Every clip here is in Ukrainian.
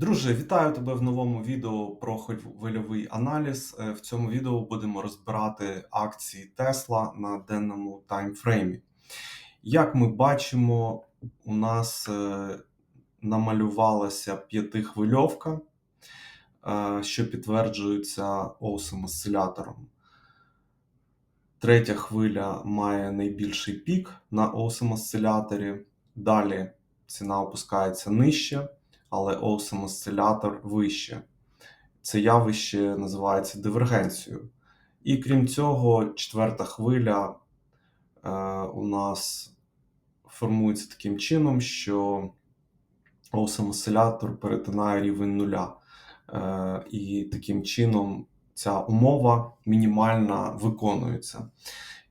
Друже, вітаю тебе в новому відео про хвильовий аналіз. Е, В цьому відео будемо розбирати акції Tesla на денному таймфреймі. Як ми бачимо, у нас е, намалювалася п'ятихвильовка, е, що підтверджується осим осцилятором. Третя хвиля має найбільший пік на осим осциляторі. Далі ціна опускається нижче але осм осцилятор вище. Це явище називається дивергенцією. І крім цього, четверта хвиля е, у нас формується таким чином, що осм осцилятор перетинає рівень нуля. Е, і таким чином ця умова мінімальна виконується.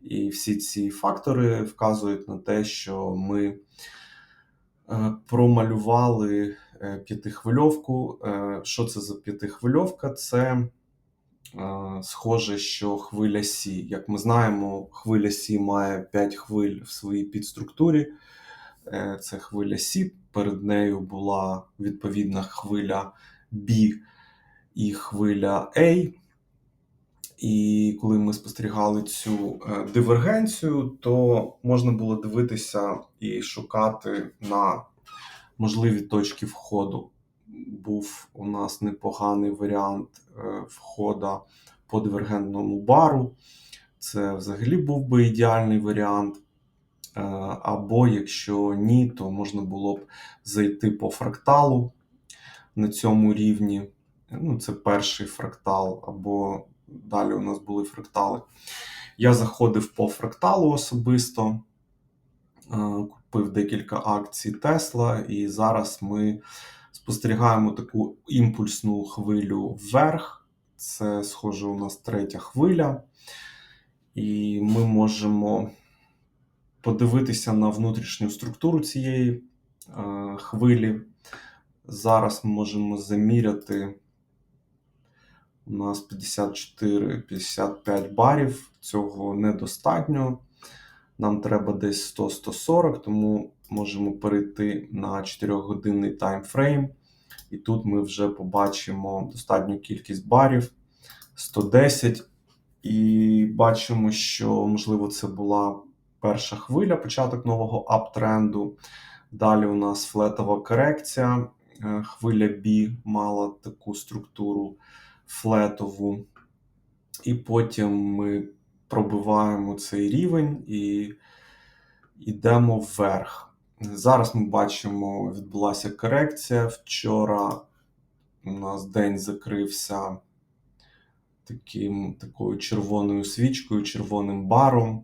І всі ці фактори вказують на те, що ми е, промалювали п'ятихвильовку. Е, Що це за п'ятихвильовка? Це е, схоже, що хвиля Сі. Як ми знаємо, хвиля Сі має 5 хвиль в своїй підструктурі. Е, Це хвиля Сі. Перед нею була відповідна хвиля B і хвиля A. І коли ми спостерігали цю е, дивергенцію, то можна було дивитися і шукати на можливі точки входу. Був у нас непоганий варіант е, входа по дивергентному бару. Це взагалі був би ідеальний варіант. Е, Або якщо ні, то можна було б зайти по фракталу на цьому рівні. Ну, це перший фрактал, або далі у нас були фрактали. Я заходив по фракталу особисто, е, купив декілька акцій Тесла, і зараз ми спостерігаємо таку імпульсну хвилю вверх. Це, схоже, у нас третя хвиля. І ми можемо подивитися на внутрішню структуру цієї е, хвилі. Зараз ми можемо заміряти. У нас 54-55 барів. Цього недостатньо. Нам треба десь 100-140, тому можемо перейти на 4-годинний таймфрейм. І тут ми вже побачимо достатню кількість барів 110. І бачимо, що, можливо, це була перша хвиля, початок нового аптренду. Далі у нас флетова корекція. Е, Хвиля B мала таку структуру флетову. І потім ми пробиваємо цей рівень і йдемо вверх. Зараз ми бачимо, відбулася корекція. Вчора у нас день закрився таким, такою червоною свічкою, червоним баром.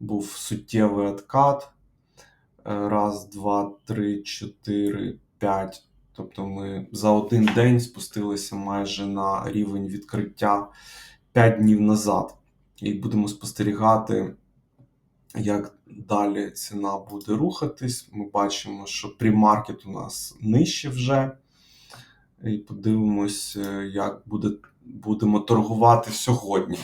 Був суттєвий откат. Е, Раз, два, три, чотири, п'ять. Тобто ми за один день спустилися майже на рівень відкриття 5 днів назад. І будемо спостерігати, як далі ціна буде рухатись. Ми бачимо, що примаркет у нас нижче вже. І подивимось, е, як буде, будемо торгувати сьогодні.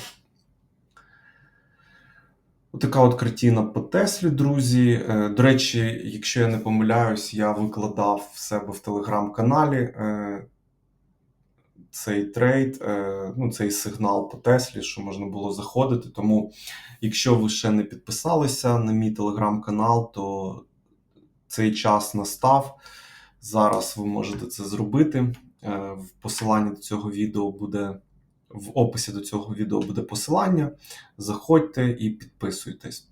Отака от картина по Теслі, друзі. Е, До речі, якщо я не помиляюсь, я викладав в себе в телеграм-каналі е, цей трейд, е, ну, цей сигнал по Теслі, що можна було заходити. Тому, якщо ви ще не підписалися на мій телеграм-канал, то цей час настав. Зараз ви можете це зробити. В посиланні до цього відео буде в описі до цього відео буде посилання. Заходьте і підписуйтесь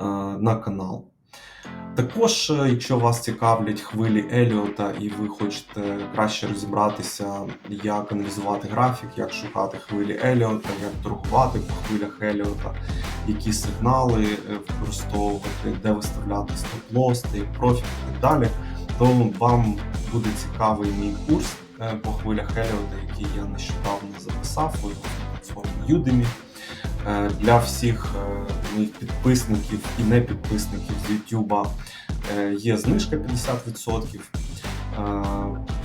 е, на канал. Також, е, якщо вас цікавлять хвилі Еліота і ви хочете краще розібратися, як аналізувати графік, як шукати хвилі Еліота, як торгувати по хвилях Еліота, які сигнали е, використовувати, де виставляти стоп-лосс, профіт і так далі, то вам буде цікавий мій курс е, по хвилях Еліота, який я нещодавно записав платформі Udemy. Е, Для всіх підписників і не підписників з YouTube е, є знижка 50%. Е,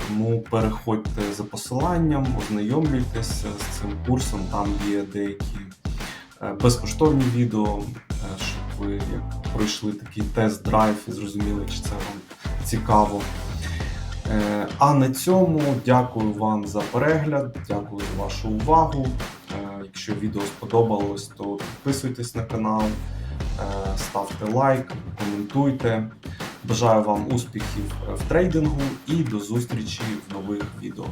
Тому переходьте за посиланням, ознайомлюйтесь з цим курсом. Там є деякі е, безкоштовні відео, щоб ви як пройшли такий тест-драйв і зрозуміли, чи це вам цікаво. А на цьому дякую вам за перегляд, дякую за вашу увагу. Якщо відео сподобалось, то підписуйтесь на канал, е, ставте лайк, коментуйте. Бажаю вам успіхів в трейдингу і до зустрічі в нових відео.